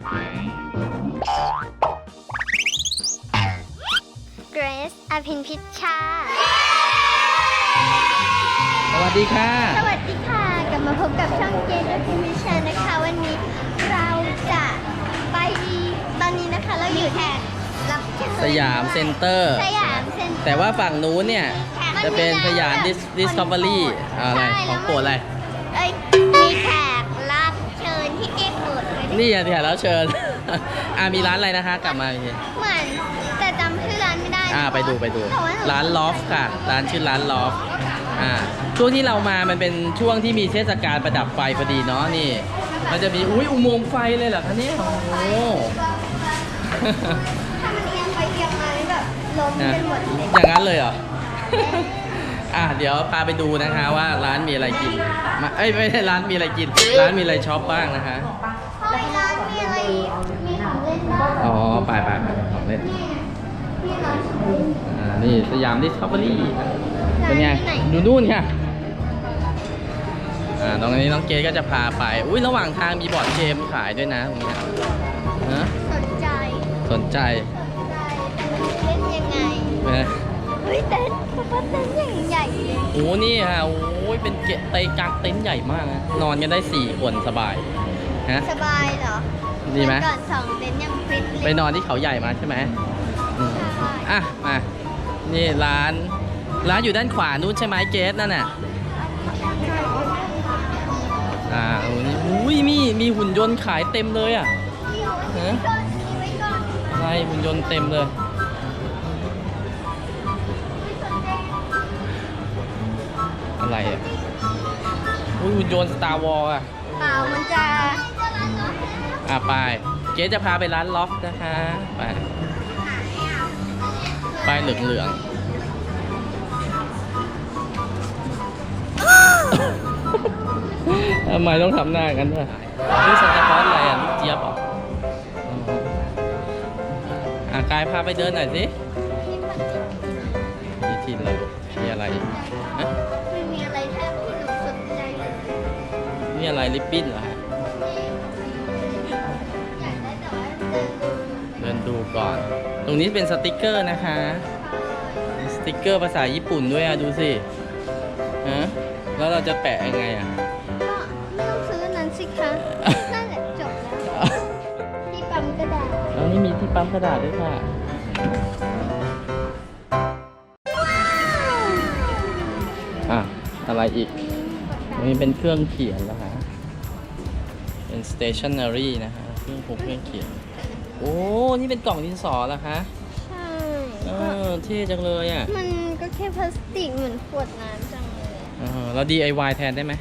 เกรซอภินพิชชา สวัสดีค่ะ สวัสดีค่ะ กลับมาพบกับช่องเกรซอภินพิชชานะคะ วันนี้เราจะไปตอนนี้นะคะเราอยู่แถบรับเชิญสยามเซ็นเตอร์ สยามเซ็นเตอร์ แต่ว่าฝั่งนู้นเนี่ย จะเป็นสยามดิสคัฟเวอรี่อะไร ของโปรดอะไร เอ้ยมีแขกรับเชิญที่เก๊ กเปิดเลยนี่อะที่แล้วเชิญ อ่ามีร้านอะไรนะคะกลับมาอีกทีเหมือนแต่จำชื่อร้านไม่ได้อ่าไปดูไปดู แต่ว่าหร้านลอฟค่ะ ร้านชื่อร้านลอฟอ่าช่วงที่เรามามันเป็นช่วงที่มีเทศกาลประดับไฟพอดีเนาะนี่ มันจะมีอุ้ยอุโมงค์ไฟเลยเหรอคะเนี่ยโอ้โห ถ้ามันเอียงไปเอียงมาเลยแบบล้มนะไปหมดเลยอย่างนั้นเลยเหรอ อะเดี๋ยวพาไปดูนะคะว่าร้านมีอะไรกินมาเอ้ยไม่ใช่ร้านมีอะไรกิน ร้านมีอะไรช็อปบ้างนะคะเฮ้ยร้านมีอะไร มีของเล่นบ้าง อ๋อ ไปไปไปของเล่นนี่นี่ร้านของเล่นอ่านี่สยามดิสคัฟเวอรี่เป็นไงร้านที่ไหนดูนู่นค่ะอ่าตรงนี้น้องเกดก็จะพาไป อุ้ยระหว่างทางมีบอร์ดเกมขายด้วยนะตรงเนี้ยฮะสนใจสนใจ สนใจเล่นยังไงไหมเฮ้ยเต้นเพราะว่าเต้นอย่างใหญ่เลยโอ้นี่ค่ะโอ้ยเป็นเกะเตยกางเต็นท์ใหญ่มากนะนอนกันได้สี่คนสบายฮะสบายเหรอ ดีไหมเอก่อนสองเต้นยังฟิตเลยไปนอนที่เขาใหญ่มาใช่ไหมอืมใช่อะมา นี่ร้าน ร้านอยู่ด้านขวานู้นใช่ไหมเกสนั่นน่ะ อ่าโอ้นี่อุ้ยมีมีหุ่นยนต์ขายเต็มเลยอะฮะก่อนมีไว้ก่อนใช่หุ่นยนต์เต็มเลย อะไรอะ อุ้ยหุ่นยนต์สตาร์วอลอะเปล่ามันจะ อะไป เจ๊จะพาไปร้านล็อกนะคะ ไปไปเหลืองเหลืองๆทำไมต้องทำหน้ากันด้วยนี่ซันตาคลอสอะไรอะลูกเจี๊ยบเหรออ๋ออะกายพาไปเดินหน่อยสิมีทีนอะไรลูกมีอะไรฮะไม่มีอะไรแทบที่หนูสนใจเลยมีอะไรลิปบิ้นเหรอ ก่อน ตรงนี้เป็นสติกเกอร์นะคะสติกเกอร์ภาษาญี่ปุ่นด้วยอะดูสิฮะแล้วเราจะแปะยังไงอะก็ไม่ต้องซื้อนั้นสิคะนั่นแหละจบแล้วที่ปั๊มกระดาษแล้วนี่มีที่ปั๊มกระดาษด้วยค่ะอะอะไรอีกอันนี้เป็นเครื่องเขียนแล้วฮะเป็น stationery นะฮะเครื่องพกเครื่องเขียน โอ้ นี่เป็นกล่องดินสอแล้วคะใช่เออเท่จังเลยอะมันก็แค่พลาสติกเหมือนขวดน้ำจังเลยเออเรา DIY แทนได้ไหม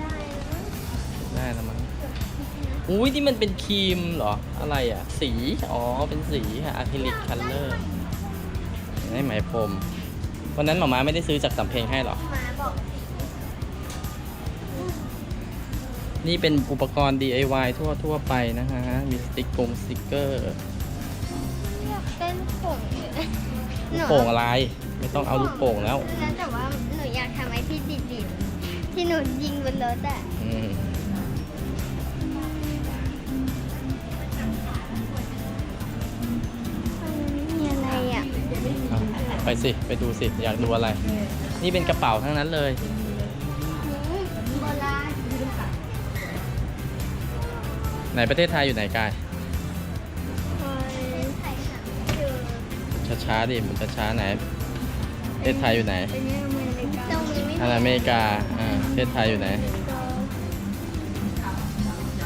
ได้นะได้แล้วมั้งอุ้ยนี่มันเป็นครีมเหรอ อะไรอะ สี อ๋อ เป็นสีค่ะอะคริลิกคัลเลอร์ได้ไหมพรมวันนั้นหมาม้าไม่ได้ซื้อจากสำเพ็งให้หรอหมาบอก นี่เป็นอุปกรณ์ DIY ทั่วทั่วไปนะฮะ มีสติ๊กกงสติ๊กเกอร์อยากเต้นโป่งเลยหนูโป่งอะไร ไม่ต้องเอาลูกโป่งแล้วแล้วแต่ว่าหนูอยากทำไอ้ที่ดิดๆที่หนูยิงบนรถอะอืมมันมีอะไรอะอะไปสิ ไปดูสิ อยากดูอะไร นี่เป็นกระเป๋าทั้งนั้นเลย ไหนประเทศไทยอยู่ไหนกายคอยใส่หนังเจอช้าๆดิมันช้าๆไหน ประเทศไทยอยู่ไหนเป็นยังไงตรงนี้ไม่อันอเมริกา อ่า ประเทศไทยอยู่ไหน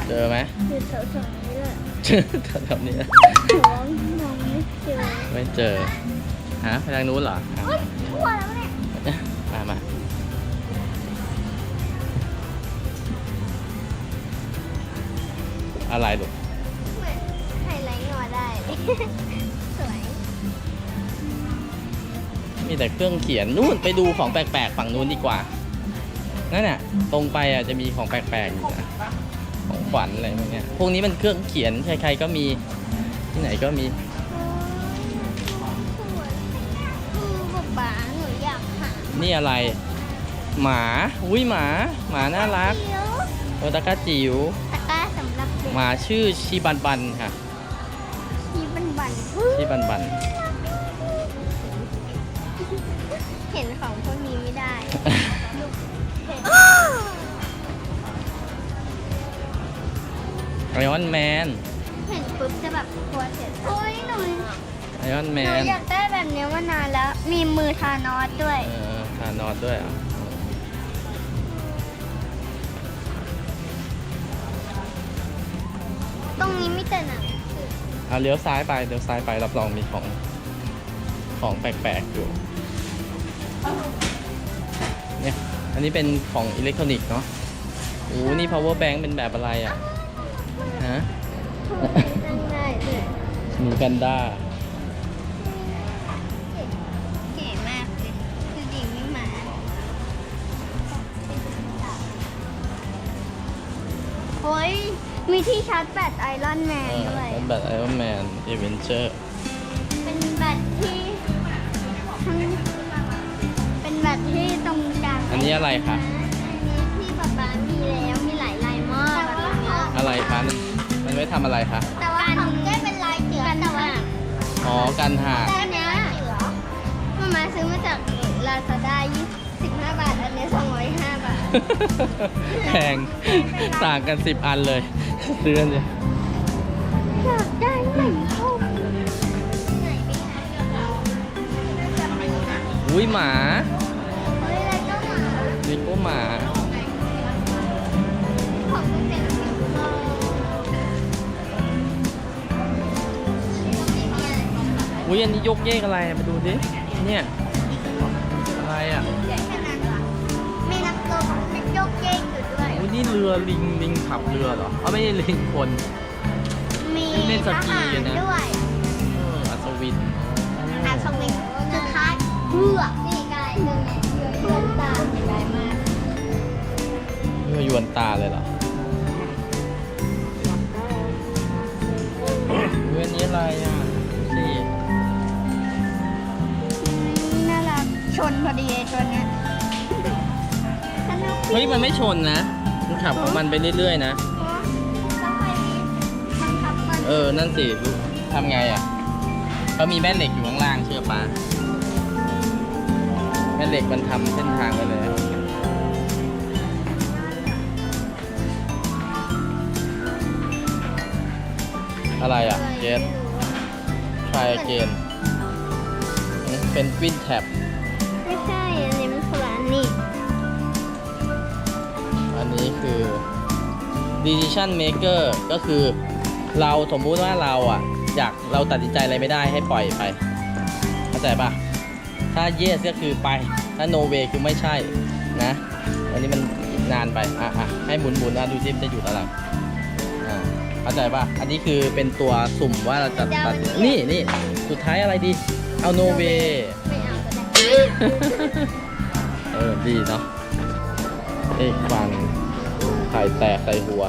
เจอไหมอยู่แถวๆนี้แหละแถวๆนี้นะหนูมองไม่เจอไม่เจอ ฮะไปทางนู้นเหรอ อะเฮ้ยทั่วแล้ว อะไรลูกเหมือนไฮไลท์งอได้เลยสวย มีแต่เครื่องเขียนนู่นไปดูของแปลกๆฝั่งนู้นดีกว่านั่นน่ะตรงไปอะจะมีของแปลกๆอยู่นะของขวัญอะไรพวกเนี้ยพวกนี้มันเครื่องเขียนใครๆก็มีที่ไหนก็มีสวยคือแบบบ้าหนูอยากหานี่อะไร หมา อุ้ยหมา หมาน่ารักเดี๋ยวโอตะกาจิ๋วตะกร้าสำ หรับเหมาชื่อชีบันบันค่ะ ชีบันบันชีบันบัน เห็นของพวกนี้ไม่ได้ ไอออนแมน เห็นปุ๊บจะแบบกลัวเสียใจโอ้ยหนูไอออนหแมนูนอยากได้แบบนี้มานานแล้ว มีมือทานอสด้วย เออทานอสด้วยอะ ตรงนี้มีแต่หนังอะเลี้ยวซ้ายไปเลี้ยวซ้ายไปรับรองมีของของแปลกๆอยู่เนี่ยอันนี้เป็นของอิเล็กทรอนิกส์เนาะโอ้นี่ power bank เป็นแบบอะไรอะฮะตั้งได้เลยหมีแพนด้าเก๋มากเลยคือดีไม่หมาโอ้ย มีที่ชาร์จแบตไอรอนแมนด้วยเป็นแบบไอรอนแมนเอเวนเจอร์เป็นแบตที่ทั้งเป็นแบตที่ตรงกลางอันนี้อะไรคะ อันนี้ที่ป๊าป๊ามีแล้วมีหลายลายมากแบบนี้อะไรคะมันไว้ทำอะไรคะ แต่ว่าของแก้เป็นลายเสือแต่ว่าอ๋อ กันหักแต่อันเนี้ยมามาซื้อมาจากลาซาด้า25บาท อันเนี้ย205บาทแพงต่างกัน 10 อันเลยซื้อกันเลยอยากได้ไหมชมไหนไปหากับเราน่าจะมีนะอุ้ยหมาเฮ้ยแล้วก็หมาลิโก้หมา ของคุณเป็นสีทองต้องมีอะไรอุ้ยอันนี้ยกเยกอะไรอะมาดูดิเนี่ย นี่เรือลิงลิงขับเรือเหรออ๋อไม่ใช่ลิงคนมีเล่นสทกีหารกันนะด้วยเอออัศวินอาสวิงสุดท้ายเพื่อนี่ไกลหนึ่งเรือเพื่อนตามไกลมากเรือยวนตาเลยเหรออุ้ยอันนี้อะไรอะดูสิน่ารักชนพอดีไอ้ตัวเนี้ยสนุกเฮ้ยมันไม่ชนนะ มันขับของมันไปเรื่อยๆนะ ต้องไปบังคับมันเออ นั่นสิลูกทำไงอะเขามีแม่เหล็กอยู่ข้างล่างเชื่อปะแม่เหล็กมันทำเส้นทางไปเลยอะไรอะ เกส try again เป็นกวินแท็บ คือ decision maker ก็คือเราสมมุติว่าเราอะอยากเราตัดสินใจอะไรไม่ได้ให้ปล่อยไปเข้าใจปะถ้า yes ก็คือไป ถ้า no way คือไม่ใช่นะอันนี้มันนานไปอะอะให้หมุนหมุนนะดูซิมนจะหยุดอะไรอ่าเข้าใจปะอันนี้คือเป็นตัวสุ่มว่าเราจะตัดนี่นี่สุดท้ายอะไรดี เอา no way ไม่เอาก็ได้ เออดีเนาะเอ้ยฟัง ไข่แตกใส่หัว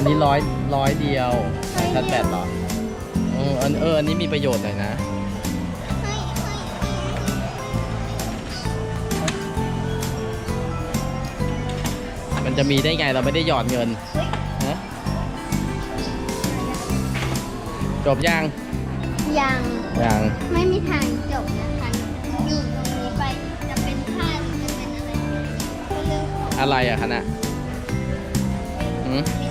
อันนี้ร้อยร้อยเดียวสายชาร์จแบตเหรอเอออันเอออันนี้มีประโยชน์หน่อยนะให้ให้มันจะมีได้ไงเราไม่ได้หยอดเงินเฮ้ยฮะจบยังยัง ยัง ไม่มีทางจบนะคะอยู่ตรงนี้ไปจะเป็นผ้าหรือจะเป็นอะไรก็เรื่องของอะไรอะคะน่ะหืมมิ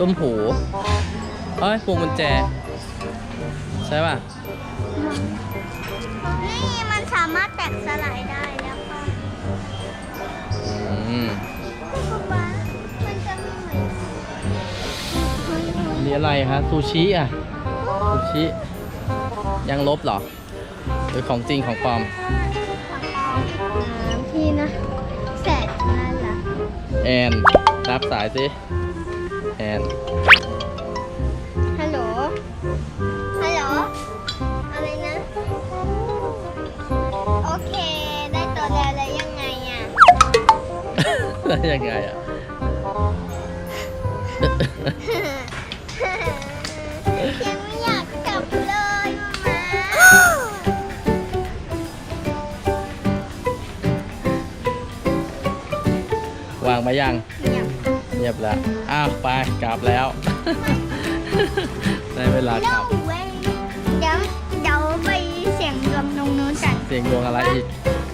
ต้มหูเอ้ยพวงกุญแจ ใช่ป่ะ นี่มันสามารถแตกสลายได้แล้วก็อืมป๊าป๊ามันจะไม่เหมือนเฮ้ยเฮ้ยนี่อะไรคะซูชิอะ ซูชิ ยังลบเหรอ หรือของจริงของปลอมพี่นะแสนน่ารัก แอน รับสายสิแอนฮัลโหล ฮัลโหล อะไรนะ โอเค ได้ตัวแล้วแล้วยังไงอะ แล้วยังไงอะ ยังไม่อยากกลับเลยมา วางมายัง อยากเรียบแล้ว อ้าวไปกลับแล้ว ได้เวลากลับ เว้ยเดี๋ยวเดี๋ยวไปเสียงรวมตรงนู้นกันเสียงดวงอะไรอีก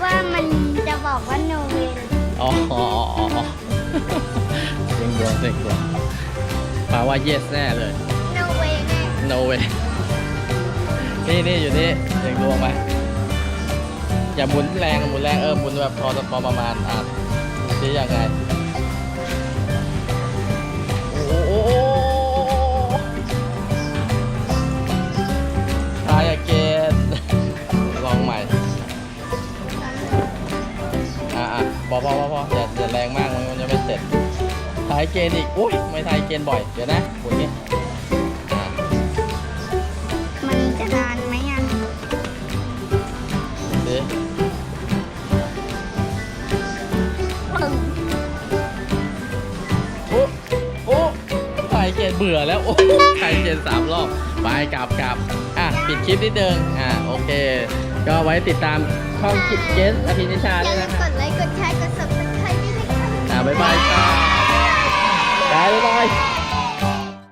ว่ามันจะบอกว่าโนเวลอ๋ออ๋ออ๋ออ๋อเสียงดวงเสียงดวงแปลว่า yes แน่เลย โนเวลแน่ no way นี่นี่อยู่นี่เสียงดวงไหมอย่าหมุนแรงหมุนแรงเออหมุนแบบพอพอประมาณอะนี่ยังไง ทายเกนอีก อุ้ยไม่ทายเกนบ่อย เดี๋ยวนะหมุนนี่อะมันจะนานไหมอะดิโอ้โอ้ทายเกนเบื่อแล้ว โอ้ทายเกนสามรอบ ไปกลับกลับอะ ปิดคลิปนิดนึงอะ โอเค ก็ไว้ติดตามช่องคิดเกนอภินิชาอย่าด้วยลืนะมคะกดไลค์กดแชร์กด subscribe ด้วยนะคะ อะบ๊ายบายค่ะบ Saturday